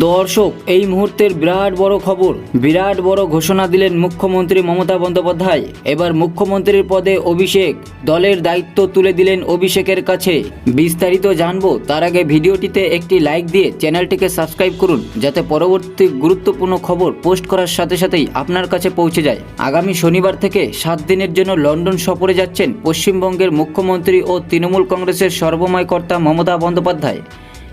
দর্শক, এই মুহূর্তের বিরাট বড় খবর। বিরাট বড় ঘোষণা দিলেন মুখ্যমন্ত্রী মমতা বন্দ্যোপাধ্যায়। এবার মুখ্যমন্ত্রীর পদে অভিষেক। দলের দায়িত্ব তুলে দিলেন অভিষেকের কাছে। বিস্তারিত জানব, তার আগে ভিডিওটিতে একটি লাইক দিয়ে চ্যানেলটিকে সাবস্ক্রাইব করুন, যাতে পরবর্তী গুরুত্বপূর্ণ খবর পোস্ট করার সাথে সাথেই আপনার কাছে পৌঁছে যায়। আগামী শনিবার থেকে সাত দিনের জন্য লন্ডন সফরে যাচ্ছেন পশ্চিমবঙ্গের মুখ্যমন্ত্রী ও তৃণমূল কংগ্রেসের সর্বময় কর্তা মমতা বন্দ্যোপাধ্যায়।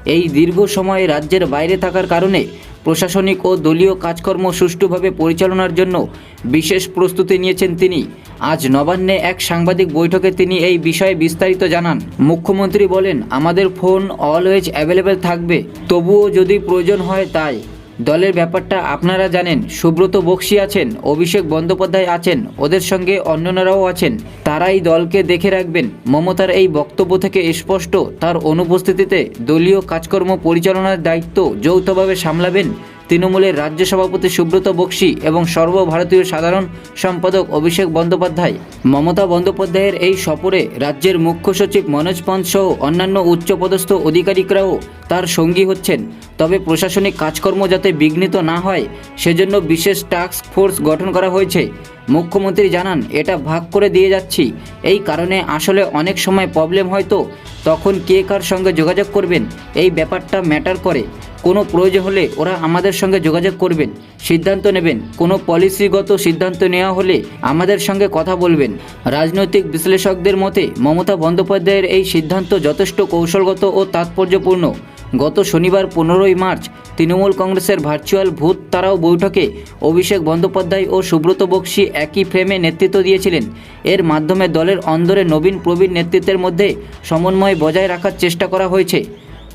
এই দীর্ঘ সময়ে রাজ্যের বাইরে থাকার কারণে প্রশাসনিক ও দলীয় কাজকর্ম সুষ্ঠুভাবে পরিচালনার জন্য বিশেষ প্রস্তুতি নিয়েছেন তিনি। আজ নবান্নে এক সাংবাদিক বৈঠকে তিনি এই বিষয়ে বিস্তারিত জানান। মুখ্যমন্ত্রী বলেন, আমাদের ফোন অলওয়েজ অ্যাভেলেবেল থাকবে, তবুও যদি প্রয়োজন হয় তাই। দলের ব্যাপারটা আপনারা জানেন, সুব্রত বক্সি আছেন, অভিষেক বন্দ্যোপাধ্যায় আছেন, ওদের সঙ্গে অন্যান্যরাও আছেন। তারাই দলকে দেখে রাখবেন। মমতার এই বক্তব্য থেকে স্পষ্ট, তার অনুপস্থিতিতে দলীয় কাজকর্ম পরিচালনার দায়িত্ব যৌথভাবে সামলাবেন তৃণমূলের রাজ্য সভাপতি সুব্রত বক্সি এবং সর্বভারতীয় সাধারণ সম্পাদক অভিষেক বন্দ্যোপাধ্যায়। মমতা বন্দ্যোপাধ্যায়ের এই সফরে রাজ্যের মুখ্য সচিব মনোজ পন্থ সহ অন্যান্য উচ্চপদস্থ অধিকারিকরাও তার সঙ্গী হচ্ছেন। তবে প্রশাসনিক কাজকর্ম যাতে বিঘ্নিত না হয়, সেজন্য বিশেষ টাস্ক ফোর্স গঠন করা হয়েছে। মুখ্যমন্ত্রী জানান, এটা ভাগ করে দিয়ে যাচ্ছি। এই কারণে আসলে অনেক সময় প্রবলেম হয় তো। তখন কে কার সঙ্গে যোগাযোগ করবেন? এই ব্যাপারটা ম্যাটার করে। কোনো প্রয়োজন হলে ওরা আমাদের সঙ্গে যোগাযোগ করবেন। সিদ্ধান্ত নেবেন। কোনো পলিসিগত সিদ্ধান্ত নেওয়া হলে আমাদের সঙ্গে কথা বলবেন। রাজনৈতিক বিশ্লেষকদের মতে, মমতা বন্দ্যোপাধ্যায়ের এই সিদ্ধান্ত যথেষ্ট কৌশলগত ও তাৎপর্যপূর্ণ। গত শনিবার পনেরোই মার্চ তৃণমূল কংগ্রেসের ভার্চুয়াল ভূত তারাও বৈঠকে অভিষেক বন্দ্যোপাধ্যায় ও সুব্রত বক্সি একই ফ্রেমে নেতৃত্ব দিয়েছিলেন। এর মাধ্যমে দলের অন্দরে নবীন প্রবীণ নেতৃত্বের মধ্যে সমন্বয় বজায় রাখার চেষ্টা করা হয়েছে।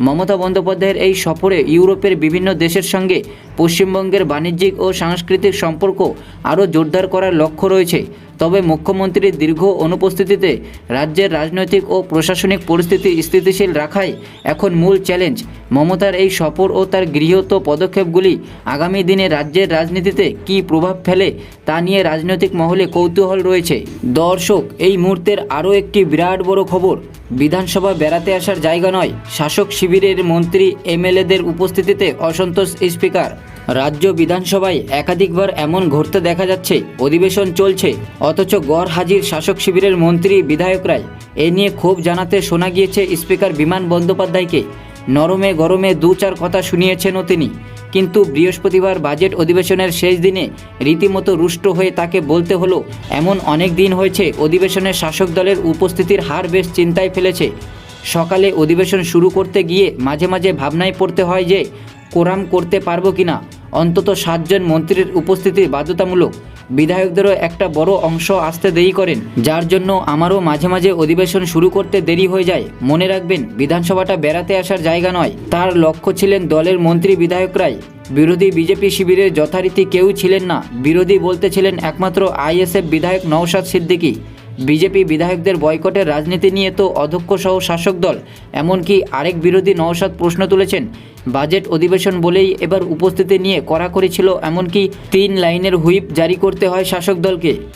মমতা বন্দ্যোপাধ্যায়ের এই সফরে ইউরোপের বিভিন্ন দেশের সঙ্গে পশ্চিমবঙ্গের বাণিজ্যিক ও সাংস্কৃতিক সম্পর্ক আরও জোরদার করার লক্ষ্য রয়েছে। তবে মুখ্যমন্ত্রীর দীর্ঘ অনুপস্থিতিতে রাজ্যের রাজনৈতিক ও প্রশাসনিক পরিস্থিতি স্থিতিশীল রাখাই এখন মূল চ্যালেঞ্জ। মমতার এই সফর ও তার গৃহীত পদক্ষেপগুলি আগামী দিনে রাজ্যের রাজনীতিতে কী প্রভাব ফেলে তা নিয়ে রাজনৈতিক মহলে কৌতূহল রয়েছে। দর্শক, এই মুহূর্তের আরও একটি বিরাট বড় খবর। বিধানসভা বেড়াতে আসার জায়গা নয়। শাসক শিবিরের মন্ত্রী, এমএলএদের উপস্থিতিতে অসন্তোষ স্পিকার। রাজ্য বিধানসভায় একাধিকবার এমন ঘটতে দেখা যাচ্ছে, অধিবেশন চলছে। অথচ গড় হাজির শাসক শিবিরের মন্ত্রী, বিধায়করাই এ নিয়ে ক্ষোভ জানাতে শোনা গিয়েছে স্পিকার বিমান বন্দ্যোপাধ্যায়কে। নরমে গরমে দু চার কথা শুনিয়েছেনও তিনি। কিন্তু বৃহস্পতিবার বাজেট অধিবেশনের শেষ দিনে রীতিমতো রুষ্ট হয়ে তাকে বলতে হলো, এমন অনেক দিন হয়েছে অধিবেশনে শাসক দলের উপস্থিতির হার বেশ চিন্তায় ফেলেছে। সকালে অধিবেশন শুরু করতে গিয়ে মাঝে মাঝে ভাবনায় পড়তে হয় যে কোরাম করতে পারব কিনা? অন্তত সাতজন মন্ত্রীর উপস্থিতি বাধ্যতামূলক। বিধায়কদেরও একটা বড় অংশ আসতে দেরি করেন, যার জন্য আমারও মাঝে মাঝে অধিবেশন শুরু করতে দেরি হয়ে যায়। মনে রাখবেন, বিধানসভাটা বেড়াতে আসার জায়গা নয়। তার লক্ষ্য ছিলেন দলের মন্ত্রী বিধায়করাই। বিরোধী বিজেপি শিবিরের যথারীতি কেউ ছিলেন না। বিরোধী বলতে ছিলেন একমাত্র আইএসএফ বিধায়ক নওশাদ সিদ্দিকী। বিজেপি বিধায়কদের বয়কটের রাজনীতি নিয়ে তো অধ্যক্ষ সহ শাসক দল, এমনকি আরেক বিরোধী নওশাদ প্রশ্ন তুলেছেন। বাজেট অধিবেশন বলেই এবার উপস্থিতি নিয়ে কড়াকড়ি ছিল, এমনকি তিন লাইনের হুইপ জারি করতে হয় শাসক দলকে।